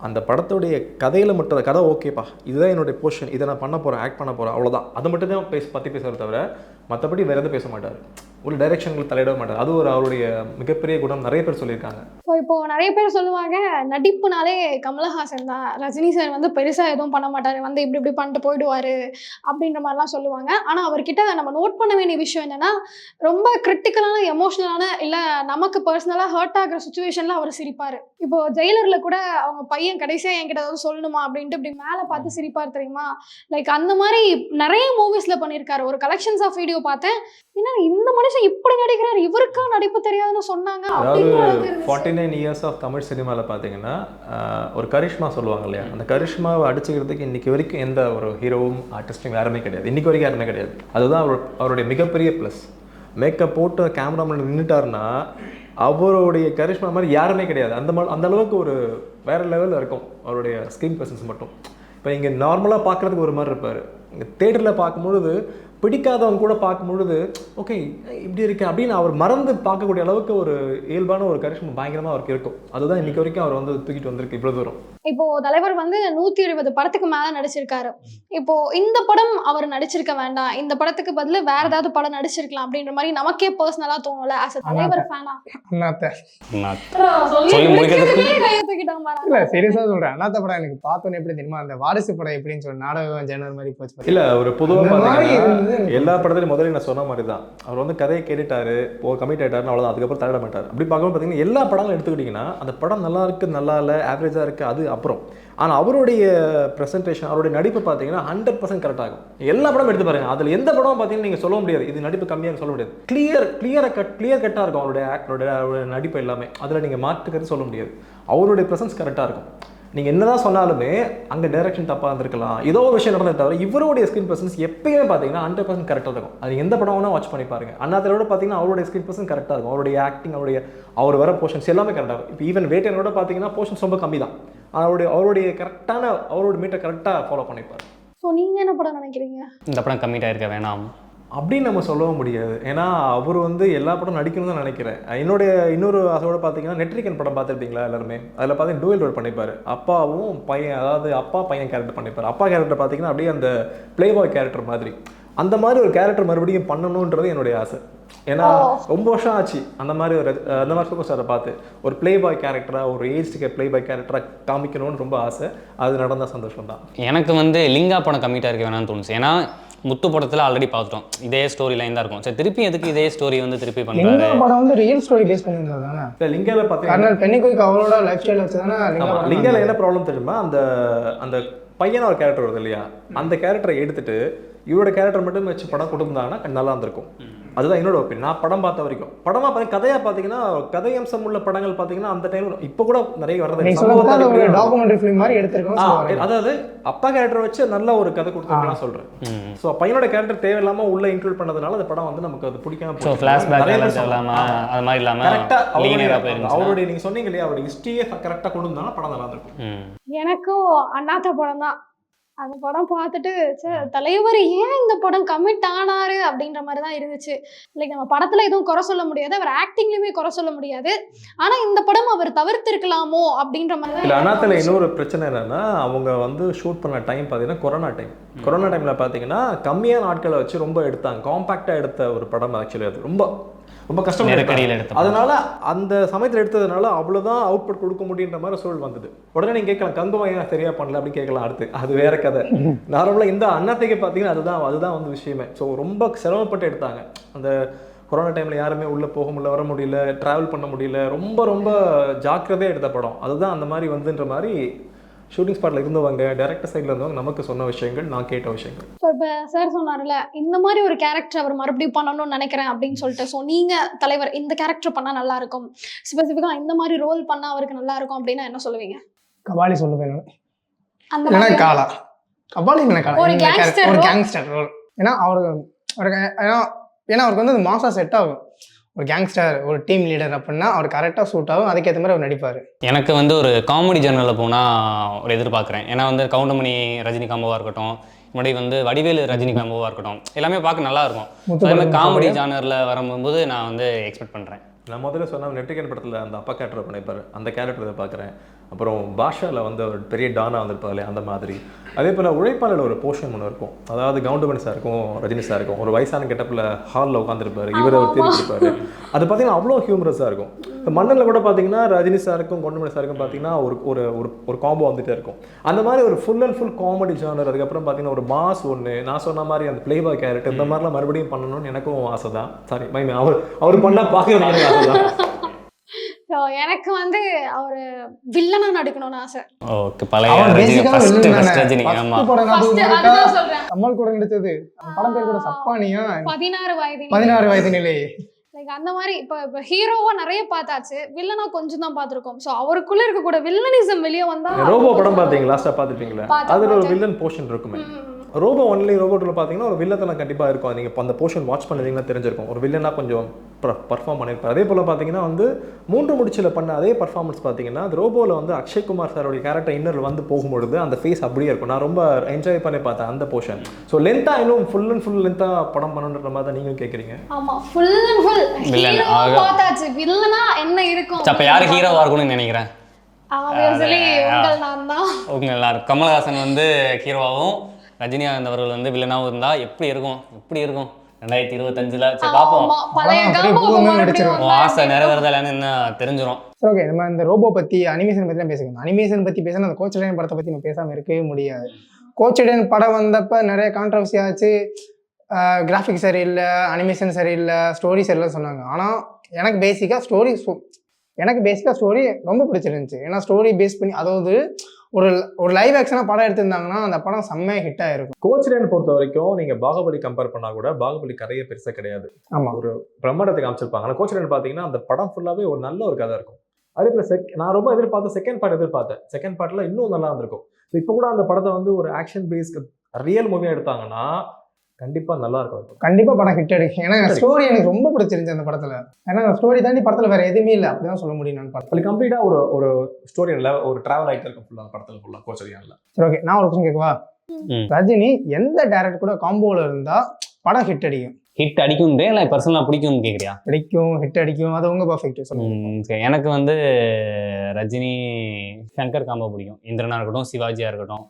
அந்த படத்துடைய கதையில் மட்டும் கதை ஓகேப்பா இதுதான் என்னுடைய போர்ஷன் இதை நான் பண்ண போகிறேன் ஆக்ட் பண்ண போகிறேன் அவ்வளோதான் அதை மட்டும் தான் பேச பற்றி பேசுகிறத தவிர மற்றபடி வேறு எதுவும் பேச மாட்டார். ஒரு டைரெக்ஷன்கள் தலையிட மாட்டார். அது ஒரு அவருடைய மிகப்பெரிய குணம். நிறைய பேர் சொல்லியிருக்காங்க. ஸோ இப்போ நிறைய பேர் சொல்லுவாங்க நடிப்புனாலே கமலஹாசன் தான். ரஜினி சார் வந்து பெருசா எதுவும் பண்ண மாட்டாரு. வந்து இப்படி இப்படி பண்ணிட்டு போயிடுவாரு அப்படின்ற மாதிரிலாம் சொல்லுவாங்க. ஆனா அவர்கிட்ட நம்ம நோட் பண்ண வேண்டிய விஷயம் என்னன்னா ரொம்ப கிரிட்டிக்கலான எமோஷனலான இல்ல நமக்கு பர்சனலா ஹர்ட் ஆகுற சுச்சுவேஷன்ல அவர் சிரிப்பாரு. இப்போ ஜெயிலர்ல கூட அவங்க பையன் கடைசியா என்கிட்ட ஏதாவது சொல்லணுமா அப்படின்ட்டு இப்படி மேல பார்த்து சிரிப்பார் தெரியுமா? லைக் அந்த மாதிரி நிறைய மூவிஸ்ல பண்ணியிருக்காரு. ஒரு கலெக்ஷன்ஸ் ஆஃப் வீடியோ பார்த்தேன். என்ன இந்த மனுஷன் இப்படி நடிக்கிறாரு? இவருக்கா நடிப்பு தெரியாதுன்னு சொன்னாங்க இருந்துச்சு. Forty nine years of Tamil சினிமாவில் பார்த்தீங்கன்னா ஒரு கரிஷ்மா சொல்லுவாங்க இல்லையா? அந்த கரிஷ்மாவை அடிச்சுக்கிறதுக்கு இன்னைக்கு வரைக்கும் எந்த ஒரு ஹீரோவும் ஆர்டிஸ்டும் யாருமே கிடையாது. இன்னைக்கு வரைக்கும் யாருமே கிடையாது. அதுதான் அவர் அவருடைய மிகப்பெரிய ப்ளஸ் மேக்கப் போட்டு கேமராமேன் நின்றுட்டாருன்னா அவருடைய கரிஷ்மா மாதிரி யாருமே கிடையாது. அந்த மா அந்த அளவுக்கு ஒரு வேற லெவலில் இருக்கும் அவருடைய ஸ்க்ரீன் ப்ரெசன்ஸ் மட்டும். இப்போ இங்கே நார்மலாக பார்க்குறதுக்கு ஒரு மாதிரி இருப்பார். இங்கே தேட்டரில் பார்க்கும்பொழுது பிடிக்காதவங்க கூட பார்க்கும்பொழுது ஓகே இப்படி இருக்கேன் அப்படின்னு அவர் மறந்து பார்க்கக்கூடிய அளவுக்கு ஒரு இயல்பான ஒரு கரிஷ்மா பயங்கரமாக அவருக்கு இருக்கும். அதுதான் இன்னைக்கு வரைக்கும் அவர் வந்து தூக்கிட்டு வந்திருக்கு இவ்வளோ தூரம். இப்போ தலைவர் வந்து நூத்தி இருபது படத்துக்கு மேல நடிச்சிருக்காரு. இப்போ இந்த படம் அவர் நடிச்சிருக்க வேண்டாம். இந்த படத்துக்கு பதிலா வேற ஏதாவது படம் நடிச்சிருக்கலாம் அப்படின்ற மாதிரி நமக்கே பர்சனலா தோணல as a தலைவர் ஃபேனா. இல்ல சீரியஸா சொல்றேன். அண்ணாத்த படம் எனக்கு பார்த்தோன்னே எப்படி தெரியுமா? அந்த வாரிசு படம் எப்படின்னு சொல்லி நாடகம் ஜெனர் மாதிரி போச்சு? இல்லை ஒரு பொதுவாக எல்லா படத்துலையும் முதல்ல நான் சொன்ன மாதிரி தான் அவர் வந்து கதையை கேட்டுட்டாரு போ கமிட் ஆயிட்டாருன்னு அவ்வளோதான் அதுக்கப்புறம் தலையிட மாட்டார். அப்படி பார்க்கும்போது பார்த்தீங்கன்னா எல்லா படங்களும் எடுத்துக்கிட்டிங்கன்னா அந்த படம் நல்லா இருக்கு நல்லா இல்லை ஆவரேஜாக இருக்குது அது அப்புறம். ஆனால் அவருடைய ப்ரெசன்டேஷன் அவருடைய நடிப்பு பார்த்தீங்கன்னா ஹண்ட்ரட் பர்சன்ட் கரெக்ட் ஆகும். எல்லா படமும் எடுத்து பாருங்க. அதில் எந்த படம் பார்த்தீங்கன்னா நீங்கள் சொல்ல முடியாது. இது நடிப்பு கம்மியாக சொல்ல முடியாது. கிளியர் கிளியராக கட் கிளியர் கட்டாக இருக்கும். அவருடைய ஆக்டருடைய அவருடைய நடிப்பு எல்லாமே. அதில் நீங்கள் மாற்றுக்கிறது சொல்ல முடியாது. அவருடைய ப்ரெசன்ஸ் கரெக்டாக இருக்கும். நீங்கள் என்னதான் சொன்னாலுமே அங்கே டைரக்ஷன் தப்பாக இருந்திருக்கலாம். ஏதோ ஒரு விஷயம் நடந்தது தவிர இவருடைய ஸ்கிரீன் பர்சன்ஸ் எப்பயுமே பார்த்தீங்கன்னா ஹண்ட்ரட் பர்சன்ட் கரெக்டாக இருக்கும். அது எந்த படம் வேணா வாட்ச் பண்ணி பாருங்க. அண்ணாத்திரோட பார்த்தீங்கன்னா அவருடைய ஸ்கிரீன் பர்சன்ட் கரெக்டாக இருக்கும். அவருடைய ஆக்டிங் அவருடைய அவர் வர போர்ஷன்ஸ் எல்லாமே கரெக்டாக இருக்கும். இப்போ ஈவன் வேட்டையனோட பார்த்தீங்கன்னா போர்ஷன்ஸ் ரொம்ப கம்மி தான். அவருடைய அவருடைய கரெக்டான அவரோட மீட்டை கரெக்டாக ஃபாலோ பண்ணிப்பார். ஸோ நீங்க என்ன படம் நினைக்கிறீங்க? இந்த படம் கம்மிட் ஆயிருக்க வேணாம். அப்படின்னு நம்ம சொல்லவும் முடியாது. ஏன்னா அவர் வந்து எல்லா படம் நடிக்கணும்னு தான் நினைக்கிறேன். என்னுடைய இன்னொரு அதோட பார்த்தீங்கன்னா நெட்ரிகன் படம் பார்த்துருப்பீங்களா எல்லாருமே? அதில் பார்த்தீங்கன்னா டூயல் ரோல் பண்ணிப்பார். அப்பாவும் பையன் அதாவது அப்பா பையன் கேரக்டர் பண்ணிப்பார். அப்பா கேரக்டர் பார்த்தீங்கன்னா அப்படியே அந்த ப்ளே பாய் கேரக்டர் மாதிரி. அந்த மாதிரி ஒரு கேரக்டர் மறுபடியும் பண்ணணுன்றது என்னுடைய ஆசை. ஏன்னா ரொம்ப வருஷம் ஆச்சு. அந்த மாதிரி ஒரு அந்த மாதிரி சூப்பர் ஸ்டாரை பார்த்து. ஒரு ப்ளே பாய் கேரக்டராக ஒரு ஏஜ்க்கு ப்ளே பாய் கேரக்டராக காமிக்கணும்னு ரொம்ப ஆசை. அது நடந்த சந்தோஷம் தான் எனக்கு வந்து லிங்கா படம் கம்மிட்டாக இருக்க வேணாம்னு தோணுச்சு. ஏன்னா முத்து படத்தில் ஆல்ரெடி பார்த்துட்டோம். இதே ஸ்டோரி லைன் தான் இருக்கும். சரி திருப்பி எதுக்கு இதே ஸ்டோரி வந்து திருப்பி லிங்கா பண்ணுறாரு படம் வந்து ரியல் ஸ்டோரி பேஸ் பண்ணியிருந்தது தானே? இல்லை லிங்காவில் பார்த்தீங்கன்னா கர்னல் பென்னிகுயிக் அவரோட லைஃப் ஸ்டைல் வச்சு தானே லிங்கால என்ன ப்ராப்ளம் தெரியுமா? அந்த அந்த பையனா ஒரு கேரக்டர் வருது இல்லையா? அந்த கேரக்டரை எடுத்துட்டு இவரோட கேரக்டர் மட்டும் வச்சு படம் கொடுத்தாங்கன்னா நல்லா இருந்திருக்கும். அதுதான் என்னோட ஒப்பீனியன் நான் படம் பார்த்த வரைக்கும். படமா பார்த்து கதையா பார்த்தீங்கன்னா கதை அம்சம் உள்ள படங்கள் பார்த்தீங்கன்னா அந்த டைம் இப்போ கூட நிறைய வரது. டாக்குமெண்ட்ரி ஃபிலிம் மாதிரி எடுத்திருக்கோம் அதாவது அப்பா கேரக்டர் வச்சு நல்ல ஒரு கதை கொடுத்துருக்கலாம் சொல்றேன். ம். ஸோ பையனோட கேரக்டர் தேவையில்லாம உள்ள இன்க்ளூட் பண்ணதுனால அந்த படம் வந்து நமக்கு அது பிடிக்காம ஸோ. ஃப்ளாஷ்பேக் அது மாதிரி இல்லாமல் அவருடைய நீங்க சொன்னீங்க இல்லையா அவருடைய ஹிஸ்டரியே கரெக்டா கொண்டு வந்தாலும் படம் நல்லா இருக்கும் எனக்கும் அண்ணாத்த படம் தான். அந்த படம் பார்த்துட்டு தலைவர் ஏன் இந்த படம் கமிட் ஆனாரு அப்படின்ற மாதிரி தான் இருந்துச்சு. லைக் நம்ம படத்துல எதுவும் குறை சொல்ல முடியாது. அவர் ஆக்டிங்லயுமே குறை சொல்ல முடியாது. ஆனா இந்த படம் அவர் தவிர்த்திருக்கலாமோ அப்படின்ற மாதிரி இல்ல தோணுச்சு. இன்னொரு பிரச்சனை என்னன்னா அவங்க வந்து ஷூட் பண்ண டைம் பார்த்தீங்கன்னா கொரோனா டைம் கொரோனா டைம்ல பார்த்தீங்கன்னா கம்மியான ஆட்களை வச்சு ரொம்ப எடுத்தாங்க. காம்பாக்டா எடுத்த ஒரு படம் ஆக்சுவலி அது. ரொம்ப ரொம்ப கஷ்டம் நெருக்கடியில் எடுத்த. அதனால அந்த சமயத்தில் எடுத்ததுனால அவ்வளவுதான் அவுட்புட் கொடுக்க முடியுன்ற மாதிரி சூழல் வந்தது. உடனே நீங்க கேட்கலாம் கங்குவா ஏன் சரியா பண்ணல? அப்படின்னு கேட்கலாம் அடுத்து. அது வேற கதை. நார்மலாக இந்த அண்ணாத்தைக்கு பார்த்தீங்கன்னா அதுதான் அதுதான் வந்து விஷயமே. ஸோ ரொம்ப சிரமப்பட்டு எடுத்தாங்க. அந்த கொரோனா டைமில் யாருமே உள்ளே போக முடியல வர முடியல ட்ராவல் பண்ண முடியல. ரொம்ப ரொம்ப ஜாக்கிரதையாக எடுத்த படம். அதுதான் அந்த மாதிரி வந்துன்ற மாதிரி ஷூட்டிங் ஸ்பாட்டில் இருந்தவங்க டேரக்டர் சைடில் இருந்தவங்க நமக்கு சொன்ன விஷயங்கள் நான் கேட்ட விஷயங்கள். ஸோ இப்போ சார் சொன்னார்ல இந்த மாதிரி ஒரு கேரக்டர் அவர் மறுபடியும் பண்ணணும்னு நினைக்கிறேன் அப்படின்னு சொல்லிட்டு ஸோ நீங்கள் தலைவர் இந்த கேரக்டர் பண்ணால் நல்லா இருக்கும். ஸ்பெசிஃபிக்காக இந்த மாதிரி ரோல் பண்ணால் அவருக்கு நல்லா இருக்கும் அப்படின்னா என்ன சொல்லுவீங்க? கபாலி சொல்லுவேன் நான். அந்த காலா. கபாலி ஒரு. கேங்ஸ்டர் ரோல் ஏன்னா அவருக்கு அவருக்கு ஏன்னா ஏன்னா அவருக்கு வந்து அது மாசா செட் ஆகும். ஒரு கேங்ஸ்டர் ஒரு டீம் லீடர் அப்படின்னா அவர் கரெக்டாக சூட் ஆகும் அதுக்கேற்ற மாதிரி அவர் நடிப்பார். எனக்கு வந்து ஒரு காமெடி ஜேர்னலில் போனால் ஒரு எதிர்பார்க்குறேன். ஏன்னா வந்து கவுண்டமணி ரஜினி காம்போவாக இருக்கட்டும் முன்னாடி வந்து வடிவேலு ரஜினி காம்போவாக இருக்கட்டும் எல்லாமே பார்க்க நல்லா இருக்கும். அதே மாதிரி காமெடி? ஜானரில் வரும்போது நான் வந்து எக்ஸ்பெக்ட் பண்ணுறேன் நான் முதல்ல சொன்ன நெட்டிகன் படத்தில் அந்த அப்பா கேரக்டர் பண்ணியிருப்பாரு அந்த கேரக்டர் இதை பார்க்குறேன். அப்புறம் பாஷாவில் வந்து ஒரு பெரிய டானா வந்திருப்பாரு அந்த மாதிரி. அதே போல் உழைப்பாளர் ஒரு போர்ஷன் ஒன்று இருக்கும். அதாவது கவுண்டமணி சாருக்கும் ரஜினி சாருக்கும் ஒரு வயசான கெட்டப்பில் ஹாலில் உட்காந்துருப்பாரு இவர் அவர் திருப்பிருப்பாரு அது பார்த்தீங்கன்னா அவ்வளோ ஹியூமரஸாக இருக்கும். இப்போ மன்னனில் கூட பார்த்தீங்கன்னா ரஜினி சாருக்கும் கவுண்டமணி சாருக்கும் பார்த்தீங்கன்னா ஒரு ஒரு ஒரு ஒரு காம்போ வந்துட்டே இருக்கும். அந்த மாதிரி ஒரு full and full comedy genre அதுக்கப்புறம் பார்த்தீங்கன்னா ஒரு மாஸ் ஒன்று நான் சொன்ன மாதிரி அந்த பிளேபா கேரக்டர் இந்த மாதிரிலாம் மறுபடியும் பண்ணணும்னு எனக்கும் ஆசை தான் சாரி மைமே அவர் அவர் பண்ணால் பார்க்கறது எனக்கு ஆசை தான் ஸோ எனக்கு வந்து அவர் வில்லனா நடிக்கணும்னு ஆசை. ஓகே பழைய ரஜினி கமல் கூட நடிச்சது. படம் பேர் கூட சப்பானியா? பதினாறு வயது பதினாறு வயது நிலை. லைக் அந்த மாதிரி இப்போ இப்போ ஹீரோவா நிறைய பார்த்தாச்சு. வில்லனா கொஞ்சம் தான் பார்த்துருக்கோம். ஸோ அவருக்குள்ள இருக்கக்கூட வில்லனிசம் வெளியே வந்தா ரோபோ படம் பார்த்தீங்க லாஸ்ட்டாக பார்த்துருப்பீங்களா? அதில் ஒரு. வில்லன் போர்ஷன் இருக்குமே. ரோபோ ஒன்லி ரோபோ டூவில் பார்த்தீங்கன்னா ஒரு வில்லத்தனம் கண்டிப்பாக இருக்கும். அது நீங்கள் அந்த போர்ஷன் வாட்ச் பண்ணிருந்தீங்கன்னா தெரிஞ்சிருக்கும். ஒரு வில்லனா கொஞ்சம் பர்ஃபார்ம் பண்ணியிருப்பார் அதே போல் பார்த்தீங்கன்னா வந்து மூன்று முடிச்சில் பண்ண அதே பர்ஃபார்மன்ஸ் பார்த்தீங்கன்னா அது ரோபோவில் வந்து அக்ஷய்குமார் சாரோட கேரக்டர் இன்னர் வந்து போகும்பொழுது அந்த ஃபேஸ் அப்படியே இருக்கும். நான் ரொம்ப என்ஜாய் பண்ணி பார்த்தேன் அந்த போர்ஷன் ஸோ லென்த்தாக இன்னும் ஃபுல் அண்ட் ஃபுல் லென்த்தாக படம் பண்ணணுன்ற மாதிரி தான் நீங்களும் கேட்குறீங்க ஆமா ஃபுல் அண்ட் ஃபுல் பார்த்தாச்சு. வில்லனா என்ன இருக்கும்? அப்போ யார் ஹீரோவாக இருக்கும்னு நினைக்கிறேன்? உங்கள் கமல்ஹாசன் வந்து ஹீரோவாகவும் ரஜினிகாந்த் அவர்கள் வந்து வில்லனாகவும் இருந்தால் எப்படி இருக்கும்? எப்படி இருக்கும்? ரெண்டாயிரத்தி இருபத்தஞ்சில்? சரி பார்ப்போம். ஆசை நிறைவேறதா இல்லைன்னு என்ன? தெரிஞ்சிடும் சரி ஓகே நம்ம இந்த ரோபோ பற்றி அனிமேஷன் பற்றிலாம் பேசிக்கணும் அனிமேஷன் பற்றி பேசினா அந்த கோச்சடையன் படத்தை பற்றி நம்ம பேசாமல் இருக்கவே முடியாது. கோச்சடையன் படம் வந்தப்ப நிறைய கான்ட்ரவர்சி ஆச்சு. கிராஃபிக் சரியில்லை அனிமேஷன் சரியில்லை ஸ்டோரி சரியில்லை சொன்னாங்க. ஆனால் எனக்கு பேசிக்காக ஸ்டோரி எனக்கு பேசிக்காக ஸ்டோரி ரொம்ப பிடிச்சிருந்துச்சு. ஏன்னா ஸ்டோரி பேஸ் பண்ணி அதாவது ஒரு ஒரு லைவ் ஆக்ஷனாக படம் எடுத்திருந்தாங்கன்னா அந்த படம் செம்மையாக ஹிட் ஆயிருக்கும். கோச்ரேன் பொறுத்த வரைக்கும் நீங்கள் பாகுபலி கம்பேர் பண்ணால் கூட பாகுபலி கதையே பெருசாக கிடையாது. ஆமாம் பிரம்மாண்டத்தை காமிச்சிருப்பாங்க. ஆனால் கோச்சரன் பார்த்தீங்கன்னா அந்த படம் ஃபுல்லாகவே ஒரு நல்ல ஒரு கதை இருக்கும். அதே போல் செக் நான் ரொம்ப எதிர்பார்த்த செகண்ட் பார்ட் எதிர்பார்த்தேன். செகண்ட் பார்ட்டில் இன்னும் நல்லா இருந்திருக்கும். இப்போ கூட அந்த படத்தை வந்து ஒரு ஆக்ஷன் பேஸ்க்கு ரியல் மூவியாக எடுத்தாங்கன்னா கண்டிப்பாக நல்லா இருக்கும் கண்டிப்பாக படம் ஹிட் அடிக்கும் ஏன்னா ஸ்டோரி எனக்கு ரொம்ப பிடிச்சிருந்துச்சு அந்த படத்தில். ஏன்னா ஸ்டோரி தாண்டி படத்தில் வேறு எதுவுமே இல்லை. அப்படிதான் சொல்ல முடியும் நான் படம் அது கம்ப்ளீட்டாக ஒரு ஒரு ஸ்டோரி ஒரு ட்ராவல் ஆகிட்டு இருக்கும் ஃபுல்லாக படத்தில் ஃபுல்லாக கோச்சரியானில். சரி ஓகே நான் ஒரு கொஸ்டின் கேட்கவா? ம். ரஜினி எந்த டேரக்டர் கூட காம்போல இருந்தா படம் ஹிட் அடிக்கும்? ஹிட் அடிக்கும் இல்லை பர்சனலாக பிடிக்கும்னு கேட்குறியா அடிக்கும் ஹிட் அடிக்கும். அது உங்க பர்ஃபெக்ட் சொல்லுங்க. ம், சரி. எனக்கு வந்து ரஜினி சங்கர் காம்போ பிடிக்கும். இந்திரனா இருக்கட்டும் சிவாஜியா இருக்கட்டும்.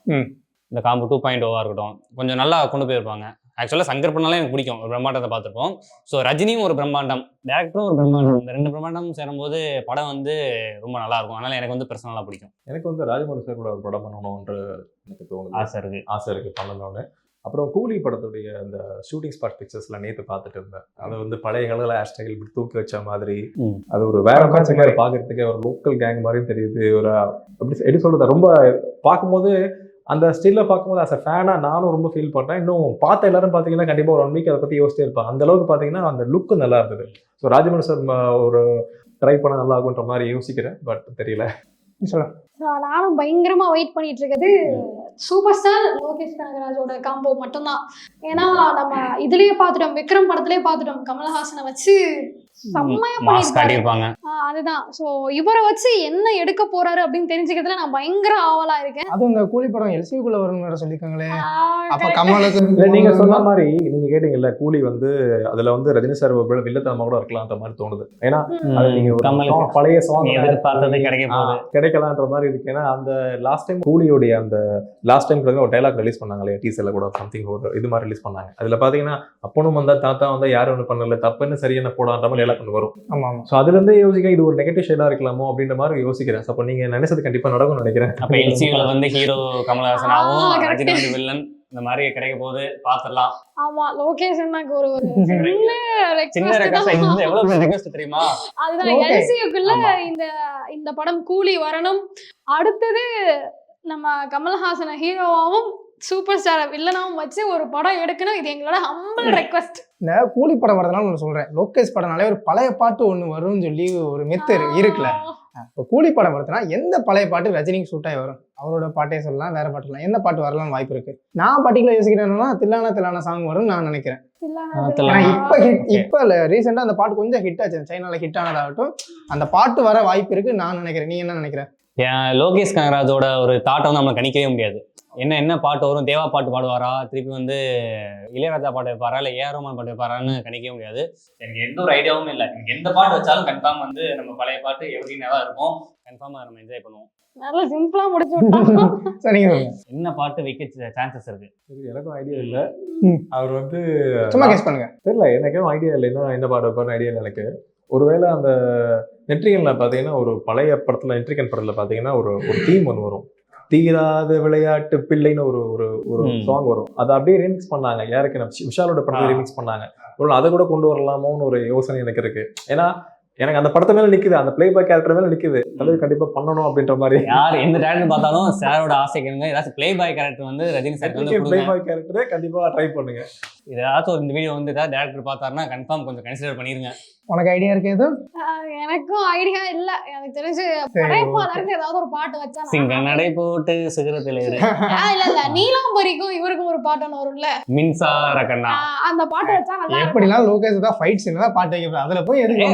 இந்த காம்போ டூ பாயிண்ட் ஓவா இருக்கட்டும். கொஞ்சம் நல்லா கொண்டு போயிருப்பாங்க. ஆக்சுவலாக சங்கர் பண்ணாலே எனக்கு பிடிக்கும். ஒரு பிரம்மாண்டத்தை பார்த்துருப்போம். ஸோ ரஜினியும் ஒரு பிரம்மாண்டம். டேரக்டரும் ஒரு பிரம்மாண்டம். இந்த ரெண்டு பிரம்மாண்டம் சேரும்போது படம் வந்து ரொம்ப நல்லா இருக்கும். அதனால எனக்கு வந்து பர்சனலாக பிடிக்கும். எனக்கு வந்து ராஜமௌழி சார் கூட ஒரு படம் பண்ணணும்னு எனக்கு தோணுது. ஆசை இருக்கு. ஆசை இருக்கு பண்ணணும்னு. அப்புறம் கூலி படத்துடைய அந்த ஷூட்டிங் ஸ்பாட் பிக்சர்ஸ்ல நேத்து பார்த்துட்டு இருந்தேன். அது வந்து பழைய காலத்தில் ஹேர் ஸ்டைல் இப்படி தூக்கி வச்ச மாதிரி. அது ஒரு வேற மாதிரி பார்க்கறதுக்கு ஒரு லோக்கல் கேங் மாதிரியும் தெரியுது. ஒரு எப்படி எப்படி சொல்றது ரொம்ப பார்க்கும்போது அந்த ஸ்டில்ல பார்க்கும்போது அஸ் அ ஃபேனாக நானும் ரொம்ப ஃபீல் பண்ணேன் இன்னும் பார்த்த எல்லாரும் பார்த்தீங்கன்னா கண்டிப்பாக ஒரு ஒன் வீக் அதை பற்றி யோசிச்சே இருப்பேன் அந்த அளவுக்கு பார்த்தீங்கன்னா அந்த லுக்கு நல்லா இருந்தது. ஸோ ராஜமௌழி சார் ஒரு ட்ரை பண்ண நல்லா ஆகுன்ற மாதிரி யோசிக்கிறேன். பட் தெரியல. நானும் பயங்கரமா வெயிட் பண்ணிட்டு இருக்கிறது சூப்பர் ஸ்டார் லோகேஷ் கனகராஜோட காம்போ மட்டும்தான். ஏன்னா நம்ம இதுலயே பார்த்துட்டோம் விக்ரம் படத்திலே பார்த்துட்டோம் கமலஹாசனை வச்சு செம்மையா ஆஹ் அதுதான். சோ இவரை வச்சு என்ன எடுக்க போறாரு அப்படின்னு தெரிஞ்சுக்கிறதுல நான் பயங்கர ஆவலா இருக்கேன். அதுவும் இந்த கூலி படம் எல்சிக்குள்ள வரும்னு வேற சொல்லியிருக்காங்களே. ஆஹ் அப்ப. கமலுக்கு நீங்க சொன்ன மாதிரி நீங்க கேட்டீங்கல்ல கூலி வந்து அதுல வந்து ரஜினி சார் ஒரு வில்லத்தனமா கூட இருக்கலாம் அந்த மாதிரி தோணுது. ஏன்னா அது நீங்க பழைய சாங் எதிர்பார்த்தது கிடைக்க கிடைக்கலான்ற மாதிரி இருக்கு. ஏன்னா அந்த லாஸ்ட் டைம் கூலியோடைய அந்த லாஸ்ட் டைம் ஒரு டைலாக் ரிலீஸ் பண்ணாங்களே டீசர்ல கூட சம்திங் ஒரு இது மாதிரி ரிலீஸ் பண்ணாங்க. அதுல பாத்தீங்கன்னா அப்பனும் வந்தா தாத்தா வந்தா யாரும் ஒன்று பண்ணல தப்புன்னு சரியான போடான்ற மாதிரி டைலாக் ஒன்று வரும். ஆமா ஆமா. ஸோ அதுல இருந்தே யோசிக்க இது ஒரு நெகட்டிவ் ஷேடா இருக்கலாமோ அப்படின்ற மாதிரி யோசிக்கிறேன். அப்போ நீங்க நினைச்சது கண்டிப்பா நடக்கும்னு நினைக்கிறேன். அப்ப எல்சியூல வந்து ஹீரோ கமலஹாசனாவும் ஆ, correct. ரஜினி வந்து வில்லன் இந்த மாதிரி கிடைக்க போகுது. பாத்துடலாம். ஆமா லோகேஷ் அண்ணாக்கு ஒரு ஒரு சின்ன தான். இது எவ்வளவு ரெக்வஸ்ட் தெரியுமா? அதுதான். எல்சியுக்குள்ள. இந்த இந்த படம் கூலி வரணும். அடுத்தது நம்ம கமல்ஹாசனை ஹீரோவாவும் சூப்பர் ஸ்டாரை? வில்லனாவும் வச்சு ஒரு படம் எடுக்கணும் இது எங்களோட ஹம்பிள் ரெக்வஸ்ட் இந்த கூலி படம் வரதுனால ஒன்று சொல்கிறேன் லோகேஷ் படம்னாலே ஒரு பழைய பாட்டு ஒன்று வரும்னு சொல்லி ஒரு மெத்து இருக்குல்ல. இப்போ கூலி படம் வருதுன்னா எந்த பழைய பாட்டு ரஜினிக்கு சூட்டாகி வரும்? அவரோட பாட்டே சொல்லலாம் வேற பாட்டு சொல்லலாம். எந்த பாட்டு வரலாம்னு வாய்ப்பு இருக்கு? நான் பர்டிகுலர் யோசிக்கிறேன்னா தில்லானா தில்லானா சாங் வரும்னு நான் நினைக்கிறேன். இப்போ ஹிட் இப்போ ரீசெண்டாக அந்த பாட்டு கொஞ்சம் ஹிட் ஆச்சு. சைனால ஹிட் ஆனதாகட்டும் அந்த பாட்டு வர வாய்ப்பு இருக்கு நான் நினைக்கிறேன். நீ என்ன நினைக்கிற? லோகேஷ் கனகராஜோட ஒரு தாட்டை வந்து நம்மளை கணிக்கவே முடியாது. என்ன என்ன பாட்டு வரும்? தேவா பாட்டு பாடுவாரா? திருப்பி வந்து இளையராஜா பாட்டு வைப்பாரா? இல்லை ஏஆர் ரஹ்மான் பாட்டு வைப்பாரான்னு கணிக்கவே முடியாது. எனக்கு எந்த ஒரு ஐடியாவும் இல்லை. எனக்கு எந்த பாட்டு வச்சாலும் கன்ஃபார்ம் வந்து நம்ம பழைய பாட்டு எவ்ரினா தான் இருக்கும். கன்ஃபார்மாக நம்ம என்ஜாய் பண்ணுவோம். நல்லா சிம்பிளா முடிச்சு விட்டோம். சரி நீங்க சொல்லுங்க. என்ன பாட்டு வைக்க சான்சஸ் இருக்கு? சரி, எனக்கும் ஐடியா இல்லை. அவர் வந்து சும்மா கேஸ் பண்ணுங்க. தெரியல எனக்கும் ஐடியா இல்லை. என்ன என்ன பாட வைப்பார்னு ஐடியா இல்லை எனக்கு. ஒருவேளை அந்த நெட்ரிகனில் பார்த்தீங்கன்னா ஒரு பழைய படத்தில் நெட்ரிகன் படத்தில் பார்த்தீங்கன்னா ஒரு ஒரு தீம் ஒன்று வரும். தீராத விளையாட்டு பிள்ளைன்னு ஒரு ஒரு ஒரு. சாங் வரும். அதை அப்படியே ரீமிக்ஸ் பண்ணாங்க. யாருக்கு நம்ம விஷ்- விஷாலோட படத்தை. ரீமிக்ஸ் பண்ணாங்க. ஒரு அதை கூட கொண்டு வரலாமோன்னு ஒரு யோசனை எனக்கு இருக்கு. ஏன்னா எனக்கு அந்த படத்து மேல நிக்குது. அந்த பிளே பாய் கேரக்டர் மேல நிக்குது. தலைவர் கண்டிப்பா பண்ணணும் அப்படின்ற மாதிரி. யார் எந்த டேரக்டர் பார்த்தாலும் சாரோட ஆசைக்கு ஏதாச்சும் ப்ளே பாய் கேரக்டர் வந்து ரஜினி சார் வந்து பிளே பாய் கேரக்டரை கண்டிப்பா ட்ரை பண்ணுங்க. ஏதாச்சும் ஒரு இந்த வீடியோ வந்து ஏதாவது டேரக்டர் பார்த்தாருன்னா கன்ஃபார்ம் கொஞ்சம் கன்சிடர் பண்ணிருங்க. உனக்கு ஐடியா இருக்கு எதுவும் எனக்கும் ஐடியா இல்ல. எனக்கு தெரிஞ்சு இருந்து ஏதாவது ஒரு பாட்டு வச்சா நான் சிங்க நடை போட்டு சிகரத்தில் ஆ, இல்ல இல்ல. நீலாம்பரிக்கும் இவருக்கும் ஒரு பாட்டு ஒன்று வரும்ல. மின்சார கண்ணா. அந்த பாட்டு வச்சா நல்லா. எப்படிலாம் லோகேஷ் தான் ஃபைட் சீன் தான் பாட்டு வைக்கப்படாது அதுல போய் எதுக்கு.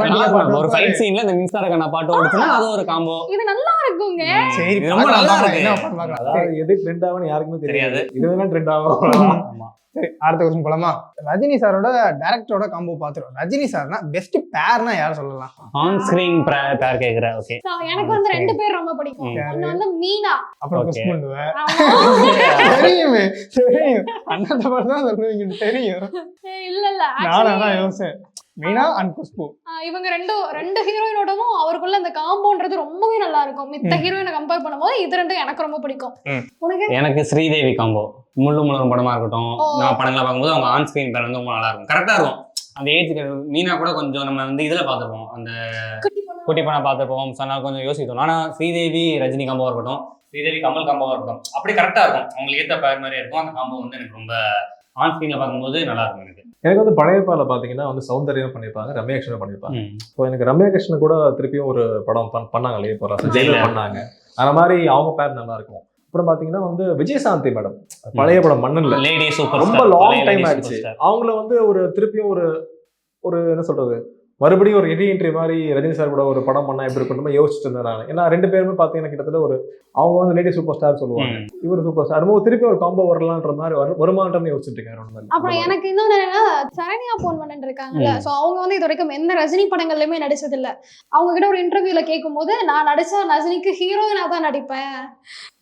ஒரு? ஃபைட் சீன்ல இந்த மின்சார கண்ணா பாட்டு ஓடுச்சுன்னா அது ஒரு காம்போ இது நல்லா இருக்குங்க. சரி ரொம்ப நல்லா இருக்கு. என்ன சரி, அதாவது எது ட்ரெண்ட் ஆகும்னு யாருக்குமே தெரியாது. தெரியாது. இது வேணா ட்ரெண்ட் ஆகும். ஆமா. சரி அடுத்த கொஸ்டின் போலாமா? ரஜினி சாரோட டேரக்டரோட காம்போ பார்த்துருவோம். ரஜினி சார்னா பெஸ்ட் பேர்னா யார் சொல்லலாம்? ஆன் ஸ்கிரீன் பேர் கேக்குற ஓகே எனக்கு வந்து ரெண்டு பேர் ரொம்ப பிடிக்கும். ஒண்ணு வந்து மீனா. அப்புறம். குஸ் பண்ணுவேன். தெரியுமே தெரியும். பாட்டு தான் சொல்லுவீங்க தெரியும். இல்ல இல்ல actually, அதான் யோசிச்சேன். மீனா அண்ட் குஷ்பு. இவங்க ரெண்டு ரெண்டு ஹீரோயினோடவும் அவருக்குள்ள அந்த காம்போன்றது ரொம்பவே நல்லா இருக்கும் மித்த ஹீரோயினை கம்பேர் பண்ணும்போது இது ரெண்டும் எனக்கு ரொம்ப பிடிக்கும். உனக்கு? எனக்கு ஸ்ரீதேவி காம்போ முள்ளு முழுவதும் படமா இருக்கட்டும். நம்ம படங்களை பார்க்கும்போது அவங்க ஆன் ஸ்கிரீன் பேர் வந்து ரொம்ப நல்லா இருக்கும் கரெக்டா இருக்கும். அந்த ஏஜுக்கு மீனா கூட கொஞ்சம் நம்ம வந்து இதுல பார்த்துருப்போம் அந்த குட்டி படம் பார்த்துருப்போம் சொன்னா கொஞ்சம் யோசித்தோம் ஆனா ஸ்ரீதேவி ரஜினி காம்போவா இருக்கட்டும் ஸ்ரீதேவி கமல் காம்போவா இருக்கட்டும் அப்படி கரெக்டா இருக்கும். அவங்களுக்கு ஏத்த பேர் மாதிரி இருக்கும். அந்த காம்போ வந்து எனக்கு ரொம்ப ஆன் ஸ்கிரீன்ல பார்க்கும்போது நல்லா இருக்கும் எனக்கு. எனக்கு வந்து பழைய பால பாத்தீங்கன்னா வந்து சௌந்தர்யம் பண்ணிருப்பாங்க ரம்யா கிருஷ்ணன் பண்ணிருப்பாங்க ம். ஸோ எனக்கு ரம்யா கிருஷ்ணன் கூட திருப்பியும் ஒரு படம் பண்- பண்ணாங்க இல்லையா இப்போ. ஜெயிலர் பண்ணாங்க. அந்த மாதிரி அவங்க பேர் நல்லா இருக்கும் அப்புறம் பாத்தீங்கன்னா வந்து விஜயசாந்தி மேடம் பழைய படம் சூப்பர் ரொம்ப லாங் டைம் ஆயிடுச்சு. அவங்கள வந்து ஒரு திருப்பியும் ஒரு ஒரு என்ன சொல்றது மறுபடியும் ஒரு ரீஎன்ட்ரி மாதிரி ரஜினி சார் கூட ஒரு படம் பண்ணா எப்படி இருக்கணும் யோசிச்சுட்டு இருந்தேன் நான். ஏன்னா ரெண்டு பேருமே பாத்தீங்கன்னா கிட்டத்தட்ட ஒரு அவங்க வந்து லேடி சூப்பர் ஸ்டார் சொல்லுவாங்க. இவர் சூப்பர் ஸ்டார் ரொம்ப திருப்பி ஒரு காம்போ வரலான்ற மாதிரி வரு- வருமானம்னு யோசிச்சுட்டு நாள். அப்புறம் எனக்கு இன்னொன்று என்னன்னா சரண்யா பொன்வண்ணன் இருக்காங்கல்ல ஸோ அவங்க வந்து இது வரைக்கும் எந்த ரஜினி படங்கள்லையுமே நடிச்சது இல்ல அவங்க கிட்ட ஒரு இன்டர்வியூல கேட்கும்போது நான் நடிச்ச ரஜினிக்கு ஹீரோயினா தான் நடிப்பேன்.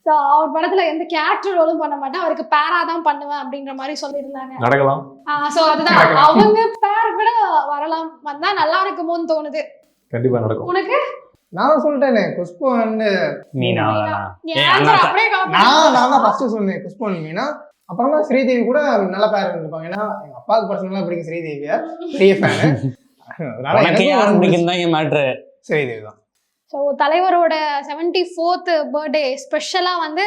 ஸோ அவர் படத்துல எந்த கேரக்டர் ரோலும் பண்ண மாட்டேன். அவருக்கு பேரா தான் பண்ணுவேன் அப்படின்ற மாதிரி சொல்லியிருந்தாங்க. நடக்கலாம். ஸோ அதுதான். அவங்க பேர் கூட வரலாம். வந்தா நல்லா இருக்குமோன்னு தோணுது. கண்டிப்பா நடக்கும். உனக்கு? நான் சொல்லிட்டேனே குஷ்பு வந்து மீனா. நான் நான் தான் ஃபர்ஸ்ட் சொன்னேன் குஷ்பு and மீனா. அப்புறமா ஸ்ரீதேவி கூட நல்ல பேர் இருந்திருப்பாங்க. ஏன்னா எங்க அப்பாவுக்கு பர்சனலாக பிடிக்கும் ஸ்ரீதேவியா. பெரிய ஃபேனு அதனால எனக்கு பிடிக்கும் தான் என் மேட்ரு ஸ்ரீதேவி தான். ஸோ தலைவரோட செவன்டி ஃபோர்த் பர்த்டே ஸ்பெஷலாக வந்து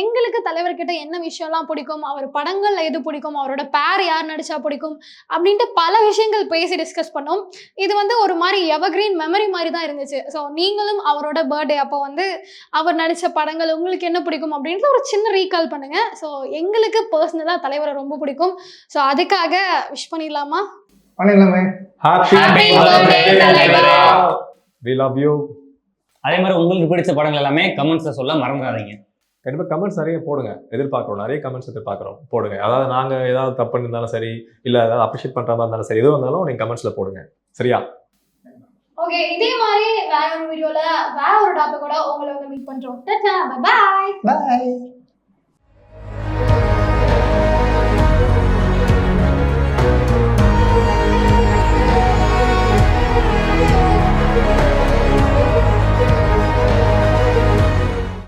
எங்களுக்கு தலைவர்கிட்ட என்ன விஷயம்லாம் பிடிக்கும் அவர் படங்கள்ல எது பிடிக்கும் அவரோட பேர் யார் நடிச்சா பிடிக்கும் அப்படின்ட்டு பல விஷயங்கள் பேசி டிஸ்கஸ் பண்ணோம். இது வந்து ஒரு மாதிரி எவர்கிரீன் மெமரி மாதிரி தான் இருந்துச்சு. ஸோ நீங்களும் அவரோட பர்த்டே அப்போ வந்து அவர் நடித்த படங்கள் உங்களுக்கு என்ன பிடிக்கும் அப்படின்ட்டு ஒரு சின்ன ரீகால் பண்ணுங்க. ஸோ எங்களுக்கு பர்சனலாக தலைவரை ரொம்ப பிடிக்கும். ஸோ அதுக்காக விஷ் பண்ணிடலாமா? பண்ணிடலாமே. ஹாப்பி birthday, தலைவரே. வி லவ் யூ அதே மாதிரி உங்களுக்கு பிடிச்ச படங்கள் எல்லாமே கமெண்ட்ஸ்ல சொல்ல மறந்துடாதீங்க. கண்டிப்பா கமெண்ட்ஸ் நிறைய போடுங்க. எதிர்பார்க்குறோம். நிறைய கமெண்ட்ஸ் எதிர்பார்க்குறோம். போடுங்க. அதாவது நாங்க ஏதாவது தப்பு பண்ணியிருந்தாலும் சரி இல்ல ஏதாவது அப்ரிஷியேட் பண்ற மாதிரி இருந்தாலும் சரி எது வந்தாலும் நீங்க கமெண்ட்ஸ்ல போடுங்க. சரியா? ஓகே இதே மாதிரி வேற ஒரு வீடியோல வேற ஒரு டாபிக்கோட உங்களை வந்து மீட் பண்றோம். பாய் பாய்